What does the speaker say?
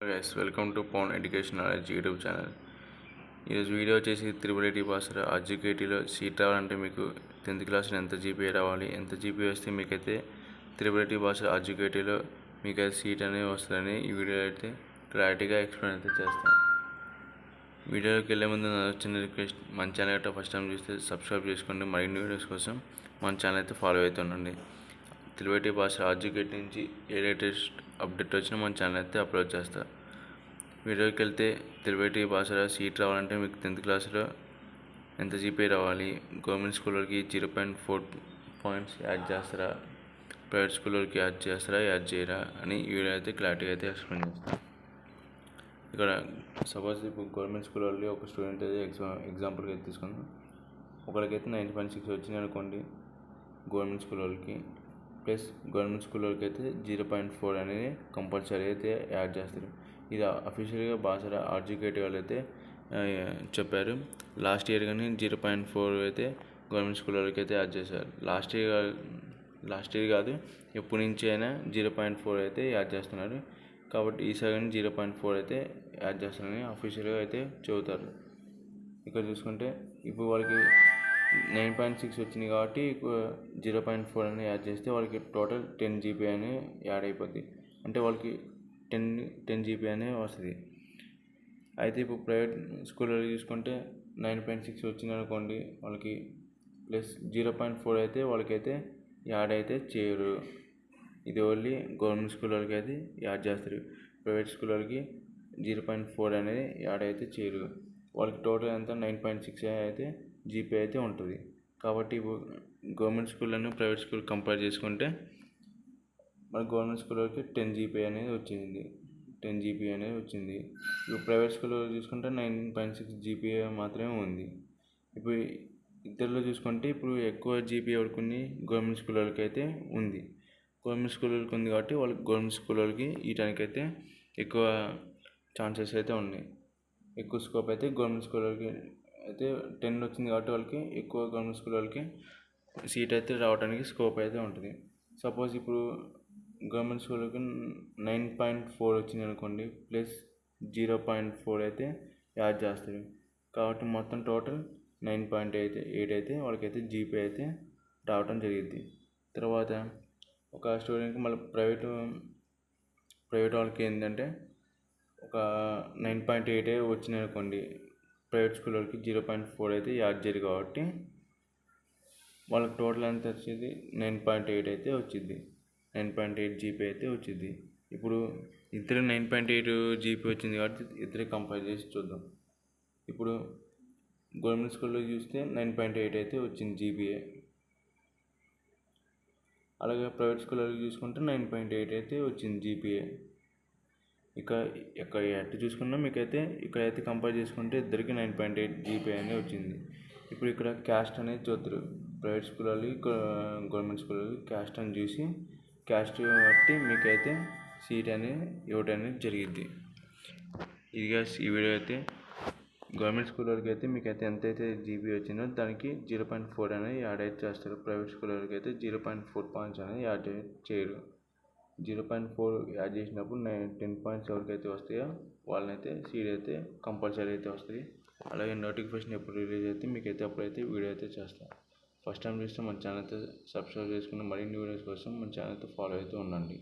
Guys welcome to పౌన్ education knowledge YouTube channel ఈరోజు video వచ్చేసి త్రిబుల్ ఎయిటీ పాస్ అడ్యుకేటీలో సీట్ రావాలంటే మీకు టెన్త్ క్లాస్లో ఎంత జీపీఏ రావాలి ఎంత జీపీఏ వస్తే మీకైతే త్రిబుల్ పాస్ పాసర్ మీకు అయితే సీట్ అనేది వస్తుందని ఈ వీడియో అయితే క్లారిటీగా ఎక్స్ప్లెయిన్ అయితే చేస్తాను వీడియోలోకి వెళ్ళే ముందు నా చిన్న రిక్వెస్ట్ మన ఛానల్ అయితే ఫస్ట్ టైం చూస్తే సబ్స్క్రైబ్ చేసుకోండి. మరిన్ని వీడియోస్ కోసం మన ఛానల్ అయితే ఫాలో అవుతుండండి తెలుగుటి భాష అడ్యుకేట్ నుంచి ఏ లేటెస్ట్ అప్డేట్ వచ్చినా మన ఛానల్ అయితే అప్లోడ్ చేస్తా. వీడియోకి వెళ్తే తెలుగుటి భాషలో సీట్ రావాలంటే మీకు టెన్త్ క్లాస్లో ఎంత జీపీ రావాలి? గవర్నమెంట్ స్కూళ్ళకి zero point four points add చేస్తారా? ప్రైవేట్ స్కూళ్ళకి యాడ్ చేస్తారా? యాడ్ చేయరా? అని ఈ వీడియో అయితే క్లారిటీగా అయితే ఎక్స్ప్లెయిన్ చేస్తాను ఇక్కడ సపోజ్ ఇప్పుడు గవర్నమెంట్ స్కూల్ వాళ్ళకి ఒక స్టూడెంట్ అయితే ఎగ్జామ్ ఎగ్జాంపుల్గా అయితే తీసుకుందాం. ఒకరికైతే నైన్ పాయింట్ సిక్స్ వచ్చింది అనుకోండి గవర్నమెంట్ స్కూల్ వాళ్ళకి ప్లస్ గవర్నమెంట్ స్కూళ్ళకి అయితే జీరో పాయింట్ ఫోర్ అనేది కంపల్సరీ అయితే యాడ్ చేస్తారు. ఇది అఫీషియల్గా బాసర ఆర్జికేట్ వాళ్ళు అయితే చెప్పారు. లాస్ట్ ఇయర్ కానీ జీరో పాయింట్ ఫోర్ అయితే గవర్నమెంట్ స్కూల్ వాళ్ళకి అయితే యాడ్ చేశారు. లాస్ట్ ఇయర్ లాస్ట్ ఇయర్ కాదు ఎప్పటి నుంచి అయినా జీరో పాయింట్ ఫోర్ అయితే యాడ్ చేస్తున్నారు. కాబట్టి ఈసారి కానీ జీరో పాయింట్ ఫోర్ అయితే యాడ్ చేస్తారని అఫీషియల్గా అయితే చెబుతారు. ఇక్కడ చూసుకుంటే ఇప్పుడు వాళ్ళకి నైన్ పాయింట్ సిక్స్ వచ్చింది కాబట్టి జీరో పాయింట్ ఫోర్ అని యాడ్ చేస్తే వాళ్ళకి టోటల్ టెన్ జీబీ అని యాడ్ అయిపోద్ది. అంటే వాళ్ళకి టెన్ టెన్ జీబీ అనే వస్తుంది. అయితే ఇప్పుడు ప్రైవేట్ స్కూల్లో చూసుకుంటే నైన్ పాయింట్ సిక్స్ వచ్చింది అనుకోండి వాళ్ళకి ప్లస్ జీరో పాయింట్ ఫోర్ అయితే వాళ్ళకైతే యాడ్ అయితే చేయరు. ఇది ఓన్లీ గవర్నమెంట్ స్కూల్ వాళ్ళకి అయితే యాడ్ చేస్తారు. ప్రైవేట్ స్కూల్ వాళ్ళకి జీరో పాయింట్ ఫోర్ అనేది యాడ్ అయితే చేయరు. వాళ్ళకి టోటల్ ఎంత నైన్ పాయింట్ సిక్స్ అయితే జీపీ అయితే ఉంటుంది. కాబట్టి గవర్నమెంట్ స్కూళ్ళను ప్రైవేట్ స్కూల్ కంపేర్ చేసుకుంటే మన గవర్నమెంట్ స్కూల్ టెన్ జీపీ అనేది వచ్చింది. టెన్ జీపీ అనేది వచ్చింది. ఇప్పుడు ప్రైవేట్ స్కూల్లో చూసుకుంటే నైన్ పాయింట్ సిక్స్ జీపీ మాత్రమే ఉంది. ఇప్పుడు ఇద్దరిలో చూసుకుంటే ఇప్పుడు ఎక్కువ జీపీ ఎవరికి గవర్నమెంట్ స్కూల్ వాళ్ళకి అయితే ఉంది. గవర్నమెంట్ స్కూల్ వాళ్ళకి ఉంది కాబట్టి వాళ్ళకి గవర్నమెంట్ స్కూల్ వాళ్ళకి ఇవ్వడానికి ఎక్కువ ఛాన్సెస్ అయితే ఉన్నాయి. ఎక్కువ స్కోప్ అయితే గవర్నమెంట్ స్కూల్ వాళ్ళకి అయితే టెన్ వచ్చింది కాబట్టి వాళ్ళకి ఎక్కువ గవర్నమెంట్ స్కూల్ వాళ్ళకి సీట్ అయితే రావడానికి స్కోప్ అయితే ఉంటుంది. సపోజ్ ఇప్పుడు గవర్నమెంట్ స్కూల్కి నైన్ పాయింట్ ఫోర్ వచ్చింది అనుకోండి ప్లస్ జీరో పాయింట్ ఫోర్ అయితే యాడ్ చేస్తారు. కాబట్టి మొత్తం టోటల్ నైన్ పాయింట్ అయితే ఎయిట్ అయితే వాళ్ళకైతే జీపీ అయితే రావడం జరిగింది. తర్వాత ఒక స్టూడెంట్కి మళ్ళీ ప్రైవేట్ ప్రైవేట్ వాళ్ళకి ఏంటంటే ఒక నైన్ పాయింట్ ఎయిట్ వచ్చినాయి అనుకోండి private school zero point four అయితే యాడ్ చేయరు కాబట్టి వాళ్ళకి టోటల్ ఎంత వచ్చేది? నైన్ పాయింట్ ఎయిట్ అయితే వచ్చింది. నైన్ పాయింట్ ఎయిట్ జీపీ అయితే వచ్చింది. ఇప్పుడు ఇద్దరు నైన్ పాయింట్ ఎయిట్ జీపీ వచ్చింది కాబట్టి ఇద్దరే కంపేర్ చేసి చూద్దాం. ఇప్పుడు గవర్నమెంట్ స్కూల్లో చూస్తే నైన్ పాయింట్ ఎయిట్ అయితే వచ్చింది జీపీఏ అలాగే ప్రైవేట్ స్కూల్లో చూసుకుంటే నైన్ పాయింట్ ఎయిట్ అయితే వచ్చింది జీపీఏ ఇక ఇక్కడ ఎట్టు చూసుకున్నా మీకైతే ఇక్కడైతే కంపేర్ చేసుకుంటే ఇద్దరికి నైన్ పాయింట్ ఎయిట్ జీపీ అనేది వచ్చింది. ఇప్పుడు ఇక్కడ క్యాస్ట్ అనేది చూద్దరు ప్రైవేట్ స్కూల్ వాళ్ళు గవర్నమెంట్ స్కూల్ వాళ్ళు క్యాస్ట్ అని చూసి క్యాస్ట్ బట్టి మీకైతే సీట్ అనేది ఇవ్వడం అనేది జరిగింది ఇదిగా ఈ వీడియో అయితే గవర్నమెంట్ స్కూల్ వాళ్ళకి అయితే మీకు అయితే ఎంతైతే జీబీ వచ్చిందో దానికి జీరో పాయింట్ ఫోర్ అనేది యాడ్ అయితే చేస్తారు. ప్రైవేట్ స్కూల్ వాళ్ళకి అయితే జీరో పాయింట్ ఫోర్ పాయింట్స్ అనేది యాడ్ చేయరు. జీరో పాయింట్ ఫోర్ యాడ్ చేసినప్పుడు నైన్ టెన్ పాయింట్స్ ఎవరికైతే వస్తాయో వాళ్ళనైతే సీడ్ అయితే కంపల్సరీ అయితే వస్తుంది అలాగే నోటిఫికేషన్ ఎప్పుడు రిలీజ్ అయితే మీకు అయితే అప్పుడైతే వీడియో అయితే చేస్తాను ఫస్ట్ టైం చూస్తే మన ఛానల్ అయితే సబ్స్క్రైబ్ చేసుకుని మరిన్ని వీడియోస్ కోసం మన ఛానల్ అయితే ఫాలో అయితే ఉండండి.